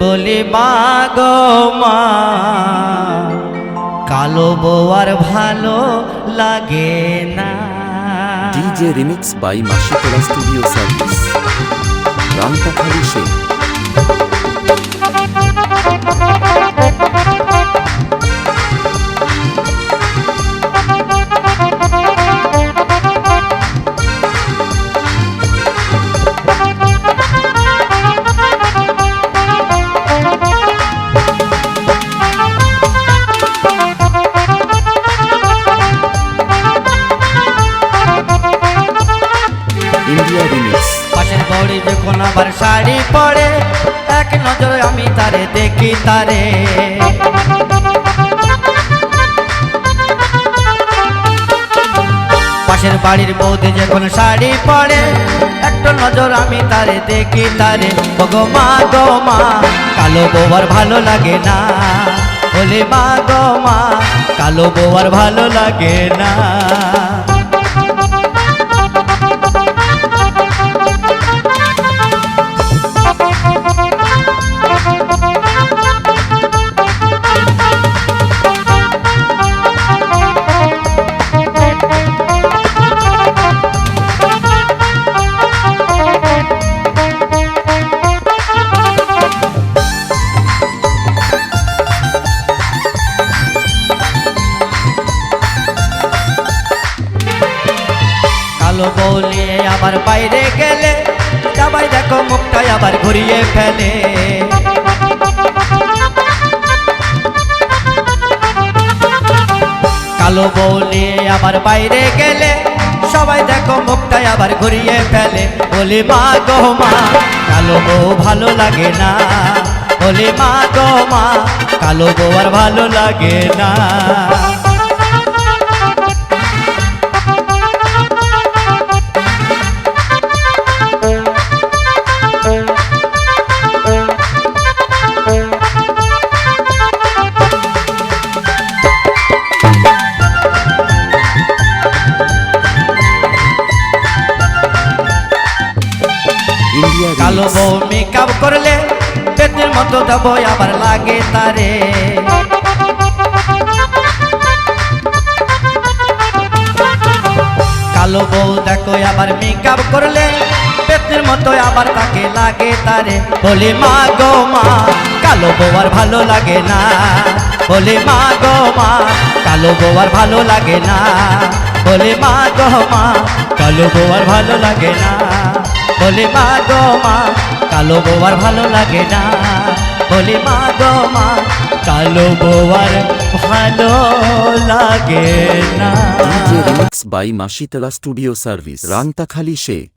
বলি মা গো মা, কালো বোয়ার ভালো লাগে না। ডিজে রিমিক্স বাই মাসিকরা স্টুডিও সার্ভিস। আবার শাড়ি পরে, এক নজর আমি তারে দেখি তারে। পাশের বাড়ির বৌদি যখন শাড়ি পরে, একটা নজর আমি তারে দেখি তারে। গো মা গো মা, কালো বৌবার ভালো লাগে না। বলে, মা গো মা, কালো বৌবার ভালো লাগে না। বলে, আবার বাইরে গেলে। সবাই দেখো মুখটাই আবার ঘুরিয়ে ফেলে। কালো বলে, আবার বাইরে গেলে। সবাই দেখো মুখটাই আবার ঘুরিয়ে ফেলে। বলে, মা গো মা, কালো বউ ভালো লাগে না। বলে, মা গো মা, কালো বউ আর ভালো লাগে না। কালো বউ মেকআপ করলে পেটের মতো দেবো আবার লাগে তারে। কালো বউ দেখো আবার মেকআপ করলে পেটের মতো আবার তাকে লাগে তারে। বলে, মা গো মা, কালো বউ আর ভালো লাগে না। বলে, মা গো মা, কালো বউ আর ভালো লাগে না। বলে, মা গো মা, কালো বউ আর ভালো লাগে না। বলে, মা গো মা, কালো বৌয়ার ভালো লাগে না। বলে, মা গো মা, কালো বৌয়ার ভালো লাগে না। বাই মাসিতলা স্টুডিও সার্ভিস, রান্তাখালি শেখ